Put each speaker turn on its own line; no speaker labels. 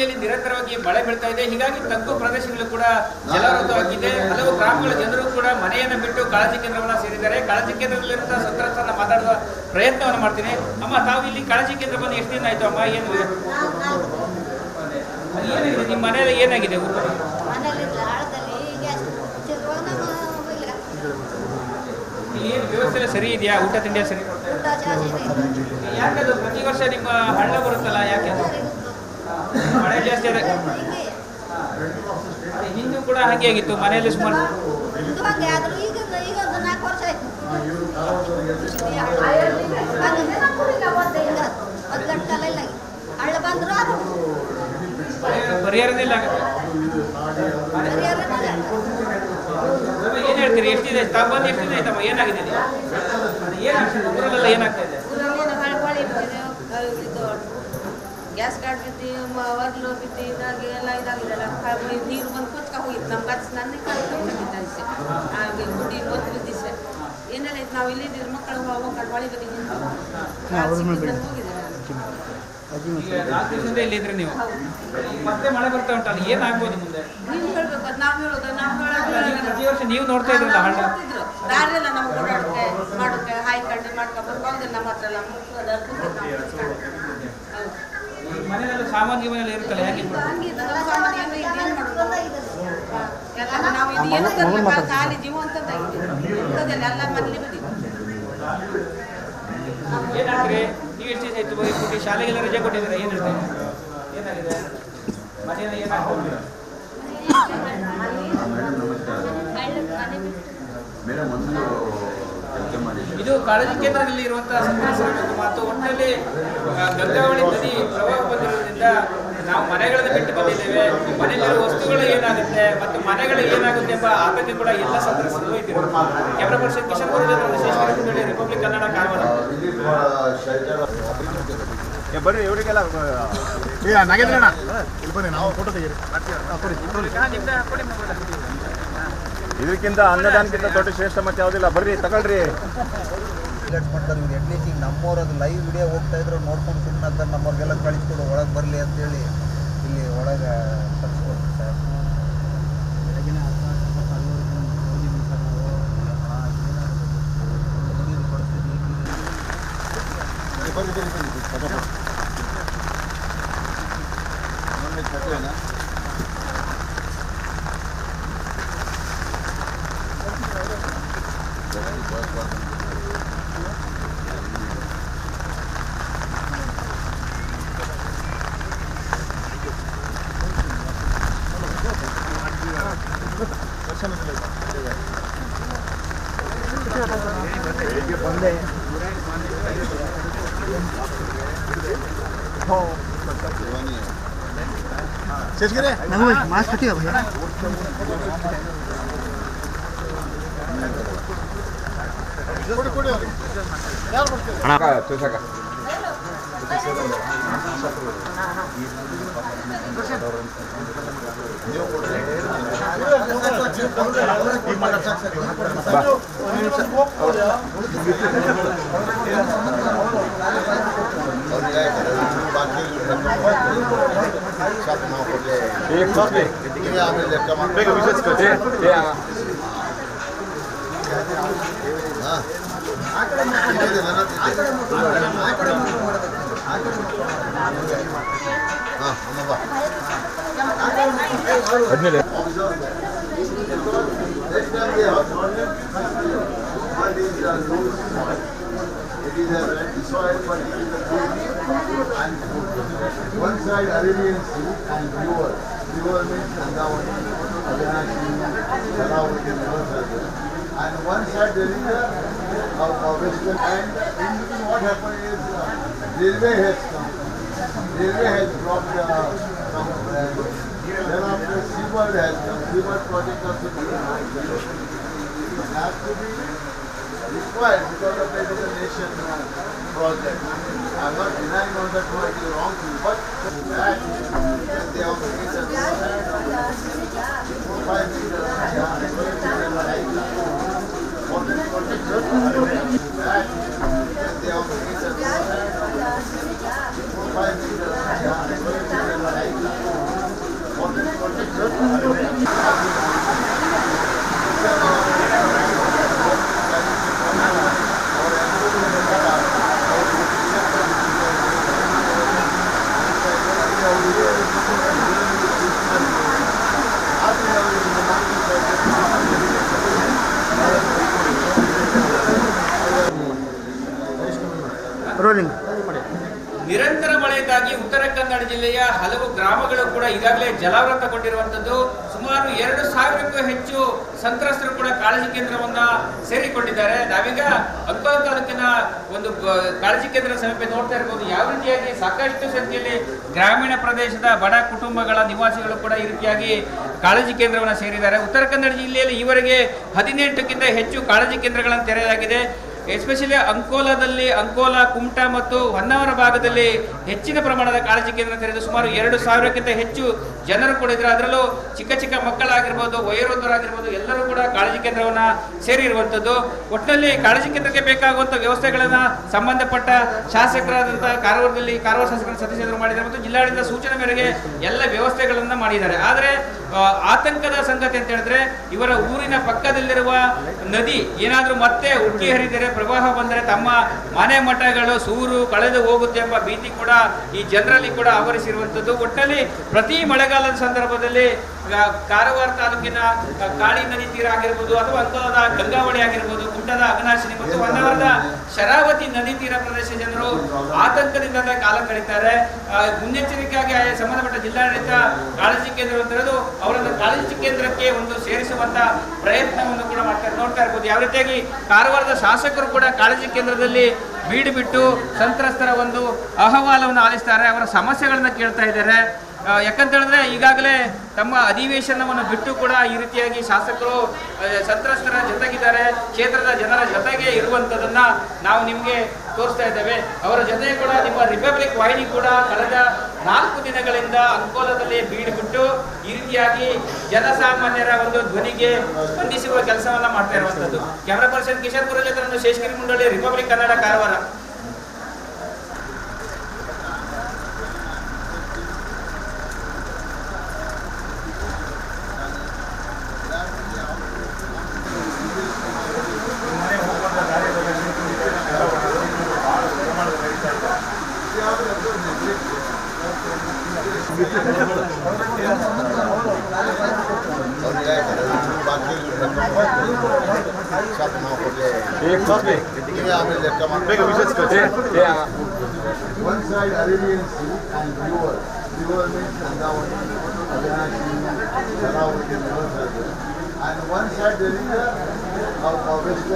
ಜಿಲ್ಲೆಯಲ್ಲಿ ನಿರಂತರವಾಗಿ ಮಳೆ ಬೀಳ್ತಾ ಇದೆ. ಹೀಗಾಗಿ ತಗ್ಗು ಪ್ರದೇಶಗಳು ಕೂಡ ಜಲಾವೃತವಾಗಿದೆ. ಹಲವು ಗ್ರಾಮಗಳ ಜನರು ಕೂಡ ಮನೆಯನ್ನು ಬಿಟ್ಟು ಕಾಳಜಿ ಕೇಂದ್ರವನ್ನ ಸೇರಿದ್ದಾರೆ. ಕಾಳಜಿ ಕೇಂದ್ರದಲ್ಲಿರುವಂತಹ ಸಂತ್ರಸ್ತರನ್ನ ಮಾತಾಡುವ ಪ್ರಯತ್ನವನ್ನು ಮಾಡ್ತೀನಿ. ಅಮ್ಮ ತಾವು ಇಲ್ಲಿ ಕಾಳಜಿ ಕೇಂದ್ರ ಬಂದು ಎಷ್ಟು ದಿನ ಆಯ್ತು ಅಮ್ಮ? ಏನು? ಏನಾಗಿದೆ ನಿಮ್ಮ ಮನೆಯಲ್ಲಿ ಏನಾಗಿದೆ?
ಇಲ್ಲಿ
ಏನು ವ್ಯವಸ್ಥೆ ಸರಿ ಇದೆಯಾ? ಊಟ ತಿಂಡಿಯ ಸರಿ?
ಯಾಕೆ
ಯಾಕದು ಪ್ರತಿ ವರ್ಷ ನಿಮ್ಮ ಹಳ್ಳ ಬರುತ್ತಲ್ಲ? ಯಾಕೆ? ಮಳೆ ಜಾಸ್ತಿ ಆದ ಹಿಂದೂ ಕೂಡ ಹಾಗೆ ಆಗಿತ್ತು ಮನೆಯಲ್ಲಿ ಸುಮಾರು ಪರಿಹಾರನೇ ಇಲ್ಲ ಏನ್ ಹೇಳ್ತೀರಿ ಎಷ್ಟಿದೆ? ತಗೊಂಡು ಬಂದು ಎಷ್ಟು ದಿನ ಆಯ್ತಮ್ಮ? ಏನಾಗಿದೆ ಊರಲ್ಲೆಲ್ಲ ಏನಾಗ್ತಾ ಇದೆ?
ಗ್ಯಾಸ್ ಕಾರ್ಡ್ ಬಿದ್ದು ಒರ್ಲು ಬಿದ್ದು ಇದಾಗಿ ಎಲ್ಲ ಇದಾಗಿದೆಲ್ಲ ನೀರು ಬಂದು ಕೊಚ್ಕ ಹೋಗಿತ್ತು ನಮ್ಮ ಅದು ನನ್ನ ಕಾಲಕ್ಕೆ ಹಾಗೆ ಗುಡಿ ಗೊತ್ತು ಬಿದ್ದಿಸ ಏನೆಲ್ಲ ಇತ್ತು? ನಾವು ಇಲ್ಲಿದ್ದೀವಿ ಮಕ್ಕಳು ಹೋಗ್ಕೊಂಡು ಹೊಳಿ ಬದಿ ಹೋಗಿದ್ದಾರೆ.
ಇಲ್ಲಿ ಇದ್ರೆ ನೀವು? ಮತ್ತೆ ಮಳೆ ಬರ್ತಾ ಉಂಟಲ್ಲ ಏನಾಗ್ಬೋದು ಮುಂದೆ?
ನೀವು ಹೇಳ್ಬೇಕು ಅದು ನಾವು ಹೇಳೋದು ನಾವು ಹೇಳೋದು
ಪ್ರತಿ ವರ್ಷ ನೀವು ನೋಡ್ತಾ ಇದ್ರಲ್ಲ ಹಳ್ಳ.
ನಮ್ಗೆ ಓಡಾಡಕ್ಕೆ ಮಾಡೋಕ್ಕೆ ಮಾಡ್ಕೊಂಡು ಬಂದ್ರೆ ನಮ್ಮ ಹತ್ರ ಎಲ್ಲ ಅದು ಕೂತ್ಕೊಂಡು ನಾವು ಬಿಚ್ಕೊಂಡು. ಹೌದು
ಈ ಮನೆಯಲ್ಲ ಸಾಮಾನ್ಯ ಮನೆಯಲ್ಲಿ ಇರುತ್ತಲ್ಲ ಯಾಕೆ
ಖಾಲಿ ಎಲ್ಲ
ನೀವು ಎಷ್ಟು ದಿವಸ ಆಯ್ತು ಹೋಗಿ ಶಾಲೆಗೆಲ್ಲ ರಜೆ ಕೊಟ್ಟಿದ್ದೀರಾ ಏನು ಹೇಳ್ತೀರಿ ಏನಾಗಿದೆ ಮನೆಯಲ್ಲಿ ಏನಾಗ್ತದೆ
ಮೇಡಮ್ ಒಂದು
ಇದು ಕಾಳಜಿ ಕೇಂದ್ರದಲ್ಲಿ ಇರುವಂತಹ ಸಂತ್ರಸ್ತರ ಮತ್ತು ಒಟ್ಟಿನಲ್ಲಿ ಗಂಗಾವಳಿ ನದಿ ಪ್ರವಾಹ ಬಂದಿರೋದ್ರಿಂದ ನಾವು ಮನೆಗಳನ್ನು ಬಿಟ್ಟು ಬಂದಿದ್ದೇವೆ. ಮನೆಯಲ್ಲಿ ಮನೆಯಲ್ಲಿರುವ ವಸ್ತುಗಳು ಏನಾಗುತ್ತೆ ಮತ್ತು ಮನೆಗಳು ಏನಾಗುತ್ತೆ ಎಂಬ ಆತಂಕ ಕೂಡ ಎಲ್ಲ ಸಂತ್ರಸ್ತರು ಇದ್ದರು ಕ್ಯಾಮ್ರಾ ಪರ್ಸನ್ ಕಿಶನ್ ಕಾರ್ಯಕ್ರಮದಲ್ಲಿ ರಿಪಬ್ಲಿಕ್ ಕನ್ನಡ ಕಾರವಾರ
ಬರ್ರಿ ಇವರಿಗೆಲ್ಲ ನಗೇಂದ್ರಣ್ಣ ನಾಗೇಂದ್ರಣ್ಣ ಇಲ್ಲಿ ಬನ್ನಿ ನಾವು ಫೋಟೋ ತೆಗೀರಿ. ಇದಕ್ಕಿಂತ ಅನ್ನದಾನಕ್ಕಿಂತ ದೊಡ್ಡ ಶ್ರೇಷ್ಠ ಮತ್ತೆ ಯಾವುದಿಲ್ಲ. ಬರ್ರಿ, ತಗೊಳ್ರಿ.
ಮಾಡ್ತಾರೆ ಲೈವ್ ವಿಡಿಯೋ ಹೋಗ್ತಾ ಇದ್ರು, ನೋಡ್ಕೊಂಡು ಸುಮ್ಮನೆ ಅಂತ ನಮ್ಮವ್ರಿಗೆಲ್ಲ ಕಳಿಸ್ಕೊಡು, ಒಳಗೆ ಬರಲಿ ಅಂತೇಳಿ ಇಲ್ಲಿ ಒಳಗೆ ಕಳಿಸ್ಕೊಡ್ತೀವಿ ಸರ್
ಶೇಷಗಿರಿ
ಮಾಸ್ಕ್ ಹತ್ತಿಯ ಭಯ್ಯ
ಕೊಡಿ ಕೊಡಿ ಅವ್ರಿಗೆ ಯಾರು ಬರ್ತೀರಿ ಈಗ ಮಾತಾಡ್ಸಕ್ಕೆ ಸರಿ ಹದಿನೇಳು
food. One side Arabian Sea and river. River means Gangavati, Avinashi, Saravati, there. And one side there is a, a, a western and in between what happened is uh, railway has come. Railway has blocked uh, some branch. Then after Seabird has come, Seabird project also has to be required because of the nation uh, project. I'm not denying on that might be did wrong thing, but that is the also need a five meters. Uh,
rolling
ನಿರಂತರ ಮಳೆಯಿಂದಾಗಿ ಉತ್ತರ ಕನ್ನಡ ಜಿಲ್ಲೆಯ ಹಲವು ಗ್ರಾಮಗಳು ಕೂಡ ಈಗಾಗಲೇ ಜಲಾವೃತಗೊಂಡಿರುವಂತದ್ದು ಸುಮಾರು ಎರಡು ಸಾವಿರಕ್ಕೂ ಹೆಚ್ಚು ಸಂತ್ರಸ್ತರು ಕೂಡ ಕಾಳಜಿ ಕೇಂದ್ರವನ್ನ ಸೇರಿಕೊಂಡಿದ್ದಾರೆ. ನಾವೀಗ ಅಂಕೋಲ ತಾಲೂಕಿನ ಒಂದು ಕಾಳಜಿ ಕೇಂದ್ರ ಸಮೀಪ ನೋಡ್ತಾ ಇರಬಹುದು ಯಾವ ರೀತಿಯಾಗಿ ಸಾಕಷ್ಟು ಸಂಖ್ಯೆಯಲ್ಲಿ ಗ್ರಾಮೀಣ ಪ್ರದೇಶದ ಬಡ ಕುಟುಂಬಗಳ ನಿವಾಸಿಗಳು ಕೂಡ ಈ ರೀತಿಯಾಗಿ ಕಾಳಜಿ ಕೇಂದ್ರವನ್ನು ಸೇರಿದ್ದಾರೆ. ಉತ್ತರ ಕನ್ನಡ ಜಿಲ್ಲೆಯಲ್ಲಿ ಈವರೆಗೆ ಹದಿನೆಂಟಕ್ಕಿಂತ ಹೆಚ್ಚು ಕಾಳಜಿ ಕೇಂದ್ರಗಳನ್ನು ತೆರೆಯಲಾಗಿದೆ. ಎಸ್ಪೆಷಲಿ ಅಂಕೋಲಾದಲ್ಲಿ ಅಂಕೋಲ, ಕುಮಟಾ ಮತ್ತು ಹೊನ್ನಾವರ ಭಾಗದಲ್ಲಿ ಹೆಚ್ಚಿನ ಪ್ರಮಾಣದ ಕಾಳಜಿ ಕೇಂದ್ರ ತೆರೆದು ಸುಮಾರು ಎರಡು ಸಾವಿರಕ್ಕಿಂತ ಹೆಚ್ಚು ಜನರು ಕೂಡ ಇದ್ದಾರೆ ಅದರಲ್ಲೂ ಚಿಕ್ಕ ಚಿಕ್ಕ ಮಕ್ಕಳಾಗಿರ್ಬೋದು, ವಯೋವೃದ್ಧರಾಗಿರ್ಬೋದು, ಎಲ್ಲರೂ ಕೂಡ ಕಾಳಜಿ ಕೇಂದ್ರವನ್ನು ಸೇರಿರುವಂಥದ್ದು. ಒಟ್ಟಿನಲ್ಲಿ ಕಾಳಜಿ ಕೇಂದ್ರಕ್ಕೆ ಬೇಕಾಗುವಂಥ ವ್ಯವಸ್ಥೆಗಳನ್ನು ಸಂಬಂಧಪಟ್ಟ ಶಾಸಕರಾದಂಥ ಕಾರವಾರದಲ್ಲಿ ಕಾರವಾರ ಶಾಸಕರ ಸದಸ್ಯರು ಮಾಡಿದ್ದಾರೆ ಮತ್ತು ಜಿಲ್ಲಾಡಳಿತ ಸೂಚನೆ ಮೇರೆಗೆ ಎಲ್ಲ ವ್ಯವಸ್ಥೆಗಳನ್ನು ಮಾಡಿದ್ದಾರೆ. ಆದರೆ ಆತಂಕದ ಸಂಗತಿ ಅಂತ ಹೇಳಿದ್ರೆ ಇವರ ಊರಿನ ಪಕ್ಕದಲ್ಲಿರುವ ನದಿ ಏನಾದರೂ ಮತ್ತೆ ಉಕ್ಕಿ ಹರಿದರೆ ಪ್ರವಾಹ ಬಂದರೆ ತಮ್ಮ ಮನೆ ಮಠಗಳು ಸೂರು ಕಳೆದು ಹೋಗುತ್ತೆ ಎಂಬ ಭೀತಿ ಕೂಡ ಈ ಜನರಲ್ಲಿ ಕೂಡ ಆವರಿಸಿರುವಂಥದ್ದು. ಒಟ್ಟಲ್ಲಿ ಪ್ರತಿ ಮಳೆಗಾಲದ ಸಂದರ್ಭದಲ್ಲಿ ಕಾರವಾರ ತಾಲೂಕಿನ ಕಾಳಿ ನದಿ ತೀರ ಆಗಿರ್ಬೋದು ಅಥವಾ ಅಂಕೋಲದ ಗಂಗಾವಳಿ ಆಗಿರ್ಬೋದು ಕುಮಟದ ಅಘನಾಶಿನಿ ಮತ್ತು ಹೊನ್ನಾವರದ ಶರಾವತಿ ನದಿ ತೀರ ಪ್ರದೇಶ ಜನರು ಆತಂಕದಿಂದ ಕಾಲ ಕಳೀತಾರೆ. ಮುನ್ನೆಚ್ಚರಿಕೆಯಾಗಿ ಸಂಬಂಧಪಟ್ಟ ಜಿಲ್ಲಾಡಳಿತ ಕಾಳಜಿ ಕೇಂದ್ರ ತೆರೆದು ಅವರನ್ನು ಕಾಳಜಿ ಕೇಂದ್ರಕ್ಕೆ ಒಂದು ಸೇರಿಸುವಂತ ಪ್ರಯತ್ನವನ್ನು ಕೂಡ ಮಾಡ್ತಾರೆ. ನೋಡ್ತಾ ಇರ್ಬೋದು. ಯಾವ ರೀತಿಯಾಗಿ ಕಾರವಾರದ ಶಾಸಕರು ಕೂಡ ಕಾಳಜಿ ಕೇಂದ್ರದಲ್ಲಿ ಬೀಡು ಬಿಟ್ಟು ಸಂತ್ರಸ್ತರ ಒಂದು ಅಹವಾಲವನ್ನು ಆಲಿಸ್ತಾರೆ. ಅವರ ಸಮಸ್ಯೆಗಳನ್ನ ಕೇಳ್ತಾ ಇದ್ದಾರೆ. ಯಾಕಂತ ಹೇಳಿದ್ರೆ ಈಗಾಗಲೇ ತಮ್ಮ ಅಧಿವೇಶನವನ್ನು ಬಿಟ್ಟು ಕೂಡ ಈ ರೀತಿಯಾಗಿ ಶಾಸಕರು ಸಂತ್ರಸ್ತರ ಜೊತೆಗಿದ್ದಾರೆ, ಕ್ಷೇತ್ರದ ಜನರ ಜೊತೆಗೆ ಇರುವಂಥದ್ದನ್ನ ನಾವು ನಿಮಗೆ ತೋರಿಸ್ತಾ ಇದ್ದೇವೆ. ಅವರ ಜೊತೆ ಕೂಡ ನಿಮ್ಮ ರಿಪಬ್ಲಿಕ್ ವಾಹಿನಿ ಕೂಡ ಕಳೆದ ನಾಲ್ಕು ದಿನಗಳಿಂದ ಅಂಕೋಲದಲ್ಲಿ ಬೀಡ್ಬಿಟ್ಟು ಈ ರೀತಿಯಾಗಿ ಜನಸಾಮಾನ್ಯರ ಒಂದು ಧ್ವನಿಗೆ ಸ್ಪಂದಿಸುವ ಕೆಲಸವನ್ನ ಮಾಡ್ತಾ ಇರುವಂತದ್ದು ಕ್ಯಾಮರಾ ಪರ್ಸನ್ ಕಿಶನ್ ಪುರ ಜೊತೆ Sheshagiri Mundoli Republic Kannada Karwar.
Yeah.
One side Arabian Sea and Viewer. Viewer means and that one. And one side the leader of our Western